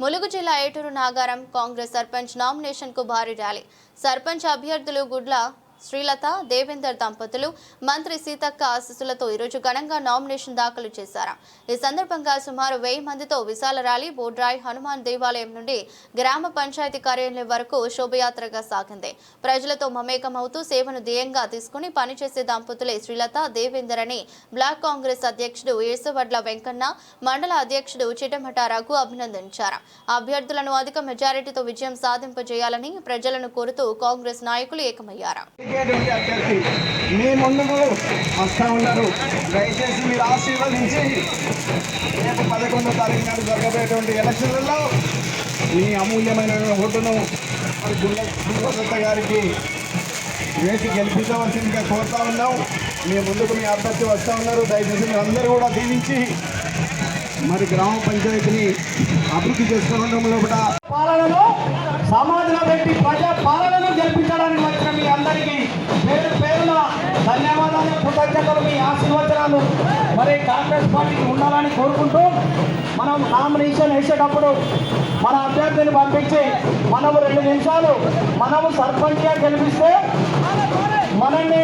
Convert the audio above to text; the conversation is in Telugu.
ములుగు జిల్లా ఏటూరు నాగారం కాంగ్రెస్ సర్పంచ్ నామినేషన్కు భారీ ర్యాలీ. సర్పంచ్ అభ్యర్థులు గుడ్ల శ్రీలత దేవేందర్ దంపతులు మంత్రి సీతక్క ఆశీస్సులతో ఈరోజు ఘనంగా నామినేషన్ దాఖలు చేశారు. ఈ సందర్భంగా సుమారు వెయ్యి మందితో విశాల ర్యాలీ బోడ్రాయ్ హనుమాన్ దేవాలయం నుండి గ్రామ పంచాయతీ కార్యాలయం వరకు శోభయాత్రగా సాగింది. ప్రజలతో మమేకమవుతూ సేవను ధ్యేయంగా తీసుకుని పనిచేసే దంపతులే శ్రీలత దేవేందర్ అని బ్లాక్ కాంగ్రెస్ అధ్యక్షుడు ఏసవడ్ల వెంకన్న మండల అధ్యక్షుడు చిటమట రఘు అభినందించారు. అభ్యర్థులను అధిక మెజారిటీతో విజయం సాధింపజేయాలని ప్రజలను కోరుతూ కాంగ్రెస్ నాయకులు ఏకమయ్యారు. అభ్యర్థి మీ ముందుకు వస్తూ ఉన్నారు దయచేసి మీరు ఆశీర్వదించి రేపు పదకొండో తారీఖు నాడు జరగబోయేటువంటి ఎలక్షన్లలో మీ అమూల్యమైన ఓటును మరి గుల్ల గుల్లదత్త గారికి వేసి గెలిపించవలసిందిగా కోరుతా ఉన్నాం మీ ముందుకు మీ అభ్యర్థి వస్తూ ఉన్నారు దయచేసి మీరు అందరూ కూడా దీవించి మరి గ్రామ పంచాయతీని అభివృద్ధి చేసుకోవడంలో కూడా ధన్యవాదాలు కృతజ్ఞతలు మీ ఆశీర్వచనాలు. మరి కాంగ్రెస్ పార్టీకి ఉండాలని కోరుకుంటూ మనం నామినేషన్ వేసేటప్పుడు మన అభ్యర్థిని పంపించి మనము రెండు నిమిషాలు మనము సర్పంచ్గా గెలిపిస్తే మనల్ని